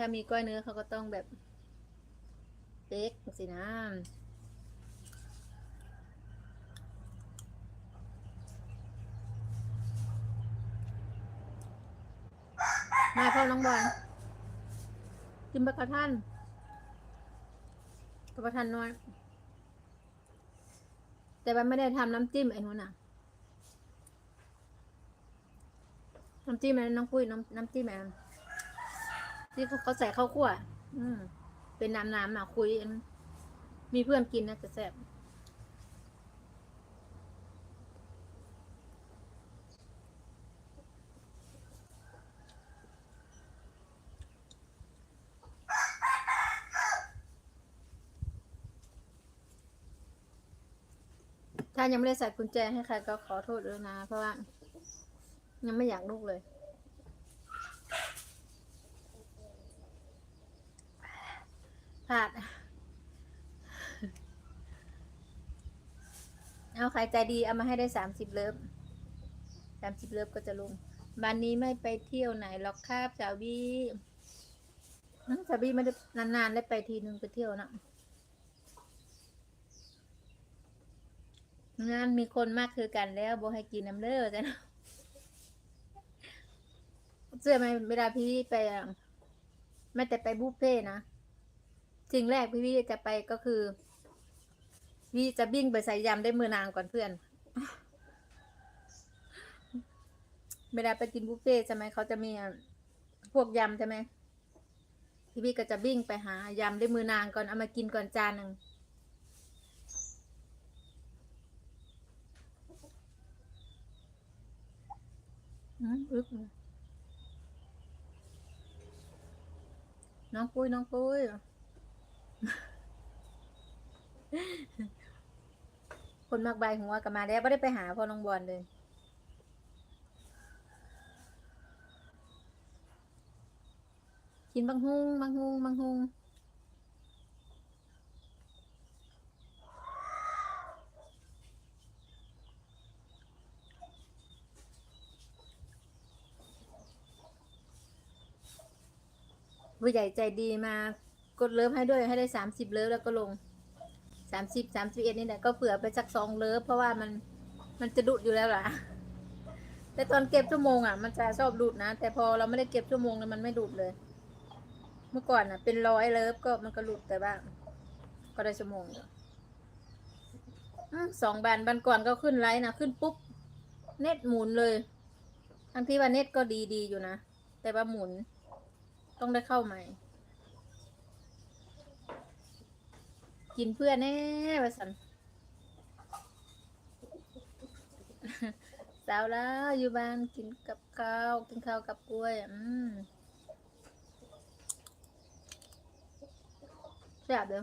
ถ้ามีก้อยเนื้อเขาก็ต้องแบบเป๊กสินะมาเข้าน้องบอลกินปลากระทันปลากระทันน้อย แต่มันไม่ได้ทำน้ำจิ้มไอ้นู้นน่ะน้ำจิ้มอะไรน้องปุ้ยน้ำน้ำจิ้มอะไร ที่เขาใส่ข้าวคั่ว อืม เป็นน้ำน้ำอะคุย มีเพื่อนกินนะจะแซ่บถ้ายังไม่ได้ใส่กุญแจให้ใครก็ขอโทษด้วยนะ เพราะว่ายังไม่อยากลุกเลย พลาด เอาใครใจดีเอามาให้ได้สามสิบเลิฟสามสิบเลิฟก็จะลงวันนี้ไม่ไปเที่ยวไหนหรอกครับสาวบี้อืมสาวบี้ไม่ได้นานๆได้ไปทีนึงไปเที่ยวนะงานมีคนมากคือกันแล้วโบให้กินน้ำเลือดจ้ะนะเชื่อไหมเวลาพี่ไปอะไม่แต่ไปบุฟเฟ่นะ สิ่งแรกพี่พี่จะไปก็คือพี่จะบิ้งไปใส่ยำได้มือนางก่อนเพื่อน เวลาไปกินบุฟเฟ่ใช่ไหมเขาจะมีพวกยำใช่ไหมพี่พี่ก็จะบิ้งไปหายำได้มือนางก่อนเอามากินก่อนจานหนึ่งอึ๊บน้องปุ้ยน้องปุ้ย คนมากใบหัวกลับมาแล้วไม่ได้ไปหาพ่อน้องบอลเลยกินบางฮุงบางฮุงบางฮุงผู้ใหญ่ใจดีมากดเลิฟให้ด้วยให้ได้สามสิบเลิฟแล้วก็ลง สามสิบสามสิบเอ็ดนี่แหละก็เผื่อไปสักสองเลิฟเพราะว่ามันมันจะดุดอยู่แล้วล่ะ แต่ตอนเก็บชั่วโมงอะ มันจะชอบดุดนะ แต่พอเราไม่ได้เก็บชั่วโมงแล้วมันไม่ดุดเลย เมื่อก่อนอะ เป็นร้อยเลิฟก็มันก็หลุดแต่ว่าก็ได้ชั่วโมงอืมสองบันบันก่อนก็ขึ้นไลน์นะขึ้นปุ๊บ เน็ตหมุนเลย ทั้งที่ว่าเน็ตก็ดีดีอยู่นะ แต่ว่าหมุน ต้องได้เข้าใหม่ กินเพื่อนแน่ว่าสันสาวแล้วอยู่บ้านกินกับข้าวกินข้าวกับกล้วย อืมแซ่บเด้อ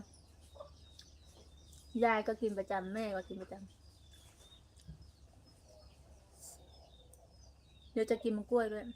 ยายก็กินประจำแม่ก็กินประจำเดี๋ยวจะกินมันกล้วยด้วย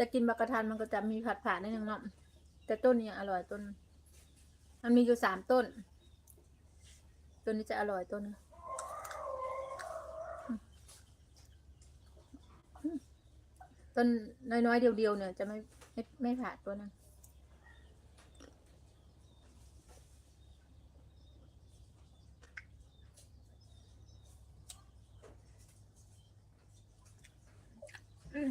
จะกินบักกะทันมันก็จะมีผัดผ่านนิดนึงเนาะแต่ต้นนี้อร่อยต้น มันมีอยู่สามต้น ต้นนี้จะอร่อยต้นต้นน้อยๆเดียวๆเนี่ยจะไม่ไม่ไม่ผ่าตัวนั้นอืม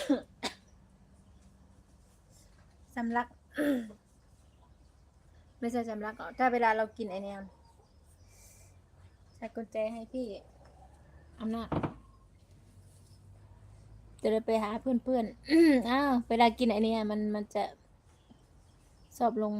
สำลัก ไม่ใช่สำลักหรอถ้าเวลาเรากินไอเนี้ยใส่กุญแจให้พี่อำนาจจะได้ไปหาเพื่อนๆ อ้าว เวลากินไอเนี้ยมันมันจะสอบลง